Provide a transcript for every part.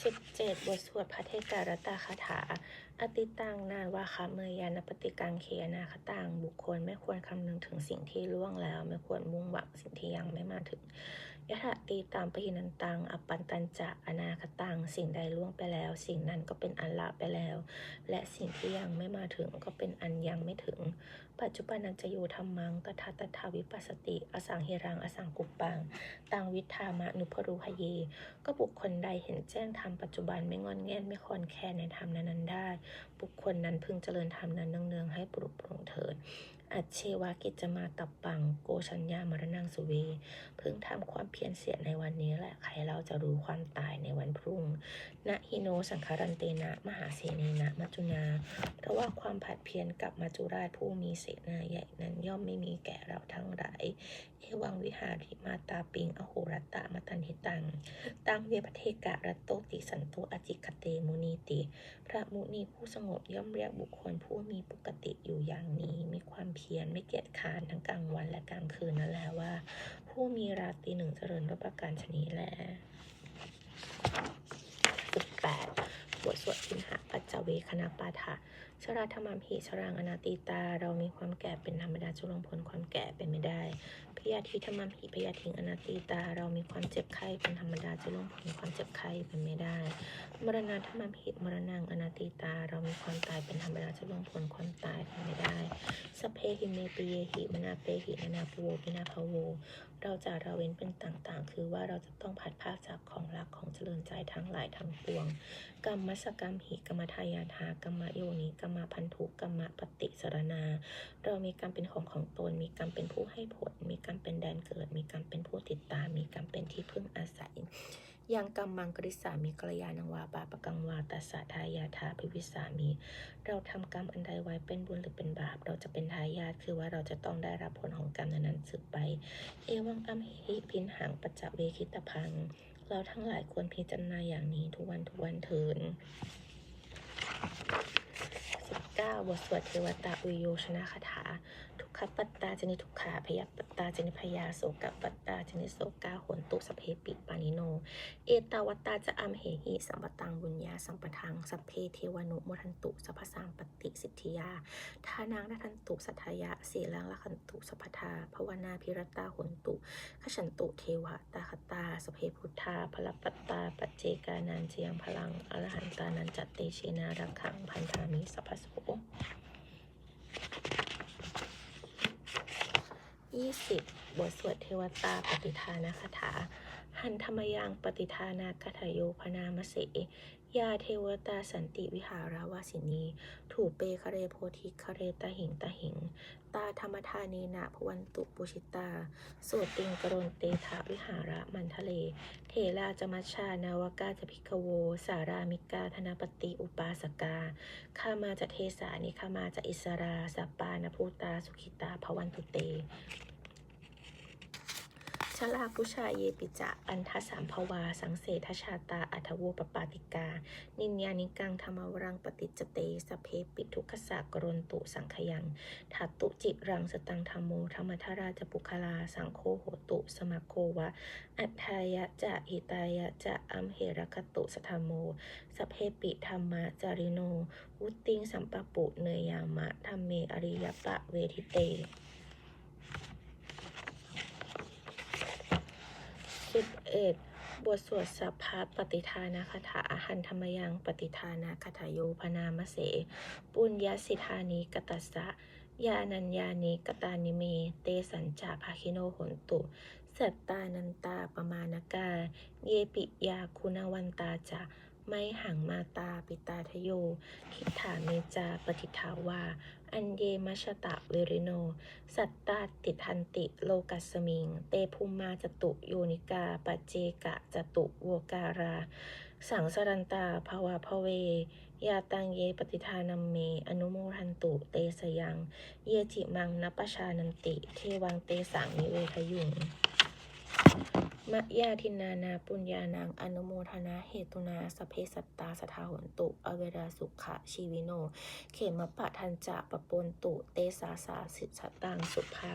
17บเจ็ดบทสวดพระเทการตาคาถา อติตังนานวาคาเมยานปฏิกังเคียนาคตังบุคคลไม่ควรคำนึงถึงสิ่งที่ล่วงแล้ว ไม่ควรมุ่งหวังสิ่งที่ยังไม่มาถึงยะถะตีตามปหินันตังอปันตันจะอนาคตังสิ่งใดล่วงไปแล้ว สิ่งนั้นก็เป็นอันละไปแล้ว และสิ่งที่ยังไม่มาถึงก็เป็นอันยังไม่ถึง ปัจจุบันนันจะอยู่ธรรมังตถาตถาวิปัสสติ อสังเฮรังอสังกุปปังตังวิธามะนุพรุหเย ก็บุคคลใดเห็นแจ้งธรรมปัจจุบันไม่งอนแง่นไม่คลอนแคลนในธรรมนั้นๆได้ บุคคลนั้นพึงเจริญธรรมนั้นเนืองๆให้ปลุกปลงเถิด อัจเชวากิจจะมาตับปังโกชัญญามรณังสุเว พึงทำความเพียรเสียในวันนี้แหละใครเราจะรู้ความตายในวันพรุ่งนะฮิโนสังคารันเตนะ มหาเสเนนะมัจจุนาเพราะว่าความผัดเพียรกับมัจจุราชผู้มีเสนาใหญ่นั้นย่อมไม่มีแก่เราทั้งหลายเอวังวิหาริมาตาปิงอโหรตะมตันหิตัง ตังเวปเทกะรัตโตติสันโตอจิกเตมุนีติ พระมุนีผู้สงบย่อมเรียกบุคคลผู้มีปกติอยู่อย่างนี้มีความเพียรไม่เกียจค้านทั้งกลางวันและกลางคืนนั่นแหละว่า ผู้มีราตรีหนึ่งเจริญด้วยประการชนีแลสิบแปดบทสวดพิมหะปัจจเวคณปาฐะชราธรรมมหิชรังอนาติตา เรามีความแก่เป็นธรรมดาจุลงผลความแก่เป็นไม่ได้พยาธิธรรมมหิพยาธิงอนาติตา เรามีความเจ็บไข้เป็นธรรมดาจุลงผลความเจ็บไข้เป็นไม่ได้ มรณะธรรมมหิมรณังอนาติตา เรามีความตายเป็นธรรมดาจุลงผลความตายเป็นไม่ได้ สเพหิเมปิเยหิมนาเปหินานาปโวปินาภโว เราจะเราเว้นเป็นต่างๆ คือว่าเราจะต้องผัดภาคจากของรักของเจริญใจทั้งหลายทั้งปวง กรรมมัสกรรมหิกรรมทายาทากรรมโยนิกรรมพันธุกรรมปฏิสรณา เรามีกรรมเป็นของของตน มีกรรมเป็นผู้ให้ผล มีกรรมเป็นแดนเกิด มีกรรมเป็นผู้ติดตาม มีกรรมเป็นที่พึ่งอาศัย ยังกัมมังกริสามีกรยานังวาบาปกังวาตัสสะทายาทาภิวิสามี เราทำกรรมอันใดไว้เป็นบุญหรือเป็นบาป เราจะเป็นทายาทคือว่าเราจะต้องได้รับผลของกรรมนั้นสืบไป เอวังอัมหิพินหังปัจจเวคิตพัง เราทั้งหลายควรพิจารณาอย่างนี้ทุกวันทุกวันเถิน 9 บทสวดเทวตาอุโยชนะคาถา ทุกขปัตตาจนิทุกขาพยาปัตตาจนิพยาโสกปัตตาจนิโสกาหนตุสเพปิปานิโน เอตาวัตตาจะอัมเหหิสัมปตังบุญญาสัมปทังสัพเพเทวนุมทันตุสัพสังปฏิสิทธิยาทานางนัทันตุสัทยะสีลังละขันตุสัพทาภาวนาพิรตาหนตุขฉันตุเทวตาคตาสเพพุทธาพลปัตตาปัจเจกานันเจียงพลังอรหันตานันจัตเตชินารักขังพันธามิสัพพโยี่สิบบทสวดเทวตาปฏิทานคาถา หันธรรมยังปฏิทานาคาถโยพนามเส ยาเทวตาสันติวิหาราวาสินี ถูเปคเรโพธิคเรตาหิงตาหิง ตาธรรมทานีนาพวันตุปุชิตา สวดติงกรนเตถาวิหาระมันทะเล เทราจมัชชานาวกาจพิกโว สารามิกาธนปฏิอุปาสกาข้ามาจะเทสานิข้ามาจะอิสราสัปปานภูตาสุขิตาภวันตุเต ชลาพุชาเยปิจะ อันทสามภวา สังเสทชาตา อัทโวปปาติกา นินยานิกังธรรมวรังปฏิจเตสเพปิทุกขสากรนตุสังขยังทัตตุจิรังสตังธรรมโมธรรมทราจปุคลา สังโฆโหตุ สมโควะ อัฏฐายะจะหิตายะจะอัมเหรคตุสธรรมโมสเพปิธรรมะจาริโน วุตติงสัมปปุเนยยามะธรรมเมอริยปะเวทิเต สิบทสวดสัพพะปฏิทานาคาถาหันธรรมยังปฏิทานาคาถาโยพนามเส ปุญญสิทานิกตัสสะยานัญญานิกตานิเม เตสัญจาภาคิโนหนตุ สัตตานันตาปมาณกา เยปิยาคุณวันตาจะ ไม่หังมาตาปิตาทโยทิฏฐาเมจาปฏิทาวา อันเยมัชตะเวริโน สัตตาติทันติโลกัสมิง เตภูมมาจตุโยนิกาปเจกะจตุโวการา สังสรันตาภาวะพะเวยาตังเยปฏิทานัมเม อนุโมทันตุเตสยัง เยจิมังนปปชานันติ เทวังเตสังนิเวทยุง มะยาทินานาปุญญานังอนุโมทนาเหตุนาสเพสัตตาสทาหนตุ อเวราสุขะชีวิโน เขมปะทันจะปะปนตุ เตสาสาสิสตังสุภา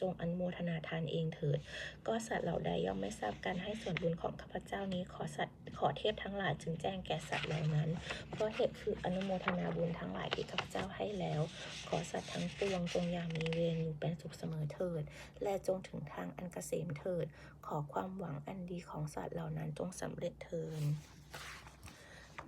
จงอนุโมทนาทานเองเถิด ก็สัตว์เหล่าใดย่อมไม่ทราบการให้ส่วนบุญของข้าพเจ้านี้ขอสัตว์ขอเทพทั้งหลายจึงแจ้งแก่สัตว์เหล่านั้น เพราะเหตุคืออนุโมทนาบุญทั้งหลายที่ข้าพเจ้าให้แล้ว ขอสัตว์ทั้งปวงจงอย่างมีเวรอยู่เป็นสุขเสมอเถิด และจงถึงทางอันเกษมเถิด ขอความหวังอันดีของสัตว์เหล่านั้นจงสำเร็จเถิด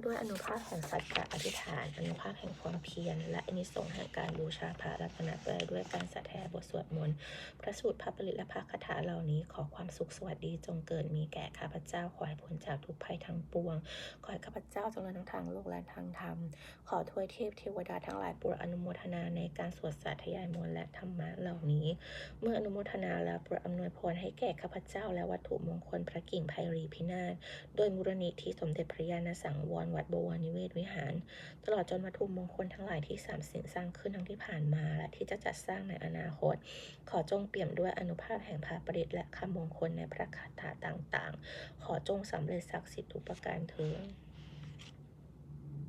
ด้วยอนุภาพแห่งสัจจะอธิษฐาน อนุภาพแห่งความเพียร และอนิสงส์แห่งการบูชาพระรัตนตรัยด้วยการสัทแทบทสวดมนต์พระสูตรพระปริและพระคาถาเหล่านี้ขอความสุขสวัสดีจงเกิดมีแก่ข้าพเจ้าขอให้พ้นจากทุกภัยทั้งปวง ขอให้ข้าพเจ้าจงเดินทั้งทางโลกและทางธรรม ขอทวยเทพเทวดาทั้งหลายโปรดอนุโมทนาในการสวดสาธยายมนต์และธรรมะเหล่านี้ เมื่ออนุโมทนาแล้วโปรดอำนวยพรให้แก่ข้าพเจ้าและวัตถุมงคลพระกิ่งไพรีพินาศโดยมูลนิธิสมเด็จพระญาณสังวรวัดบวรนิเวศวิหาร ตลอดจนวัตถุมงคลทั้งหลายที่สามสิ่งสร้างขึ้นทั้งที่ผ่านมา และที่จะจัดสร้างในอนาคต ขอจงเปี่ยมด้วยอนุภาพแห่งพระประดิษฐ์และคำมงคลในพระคาถาต่างๆ ขอจงสำเร็จศักดิ์สิทธิ์ทุกประการเถิด